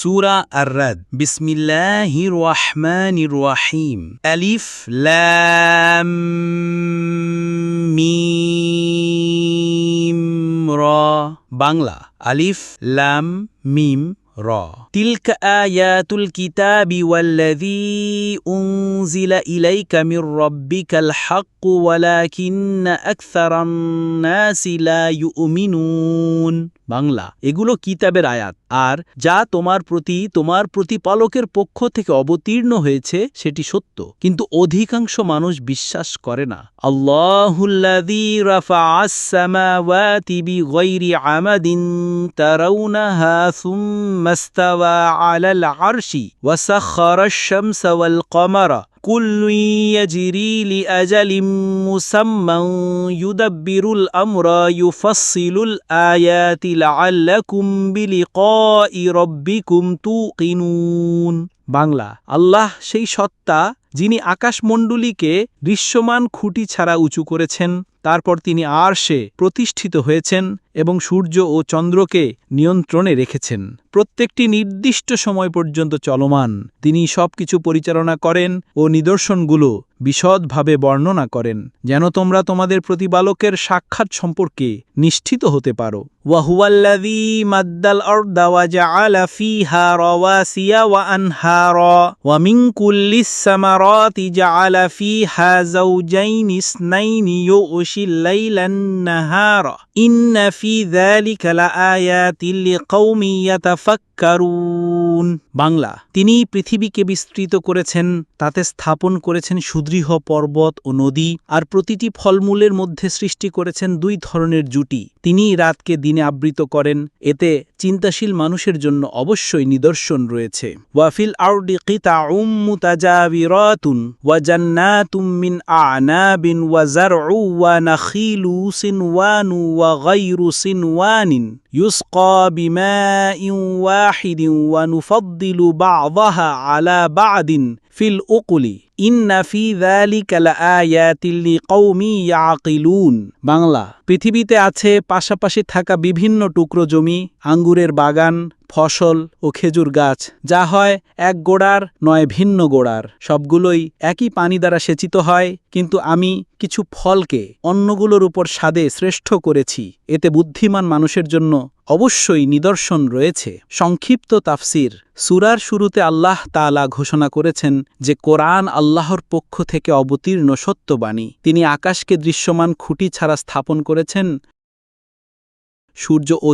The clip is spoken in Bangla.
سورة الرد. بسم الله الرحمن الرحيم. ألف لام ميم را. بانغلا. ألف لام ميم را. تلك آيات الكتاب والذي أنزل إليك من ربك الحق ولكن أكثر الناس لا يؤمنون. বাংলা, এগুলো কিতাবের আয়াত। আর যা তোমার প্রতি, তোমার প্রতিপালকের পক্ষ থেকে অবতীর্ণ হয়েছে, সেটি সত্য। কিন্তু অধিকাংশ মানুষ বিশ্বাস করে না। বিগাইরি আমাদিন আরশি كل يجري لأجل مسمى يدبر الأمر يفصل الآيات لعلكم بلقاء ربكم توقنون বাংলা আল্লাহ সেই সত্তা যিনি আকাশমণ্ডলীকে দৃশ্যমান খুঁটি ছাড়া উঁচু করেছেন তারপর তিনি আরশে প্রতিষ্ঠিত হয়েছেন এবং সূর্য ও চন্দ্রকে নিয়ন্ত্রণে রেখেছেন। প্রত্যেকটি নির্দিষ্ট সময় পর্যন্ত চলমান। তিনি সবকিছু পরিচালনা করেন ও নিদর্শনগুলো বিশদভাবে বর্ণনা করেন, যেন তোমরা তোমাদের প্রতিপালকের সাক্ষাৎ সম্পর্কে নিশ্চিত হতে পারো। ওয়াহুয়াল্লাযী মাদ্দাল আরদা ওয়া الليل النهار বাংলা, তিনি পৃথিবীকে বিস্তৃত করেছেন, তাতে স্থাপন করেছেন সুদৃঢ় পর্বত ও নদী, আর প্রতিটি ফলমূলের মধ্যে সৃষ্টি করেছেন দুই ধরনের জুটি। তিনি রাতকে দিনে আবৃত করেন, এতে চিন্তাশীল মানুষের জন্য অবশ্যই নিদর্শন রয়েছে। ওয়াফিল আউডি গায়রু সিনওয়ানিন يسقى بماء واحد ونفضل بعضها على بعض في الأقل ইন্না ফি যালিকা লাআয়াতিল লিকাওমি ইয়াকিলুন বাংলা পৃথিবীতে আছে পাশাপাশি থাকা বিভিন্ন টুকরো জমি আঙ্গুরের বাগান ফসল ও খেজুর গাছ, যা হয় এক গোড়ার নয় ভিন্ন গোড়ার। সবগুলোই একই পানি দ্বারা সেচিত হয়, কিন্তু আমি কিছু ফলকে অন্যগুলোর উপর স্বাদে শ্রেষ্ঠ করেছি। এতে বুদ্ধিমান মানুষের জন্য অবশ্যই নিদর্শন রয়েছে। সংক্ষিপ্ত তাফসির। সুরার শুরুতে আল্লাহ তালা ঘোষণা করেছেন যে, কোরআন আল্লাহর পক্ষ থেকে অবতীর্ণ সত্যবাণী। তিনি আকাশকে দৃশ্যমান খুঁটি ছাড়া স্থাপন করেছেন। সূর্য ও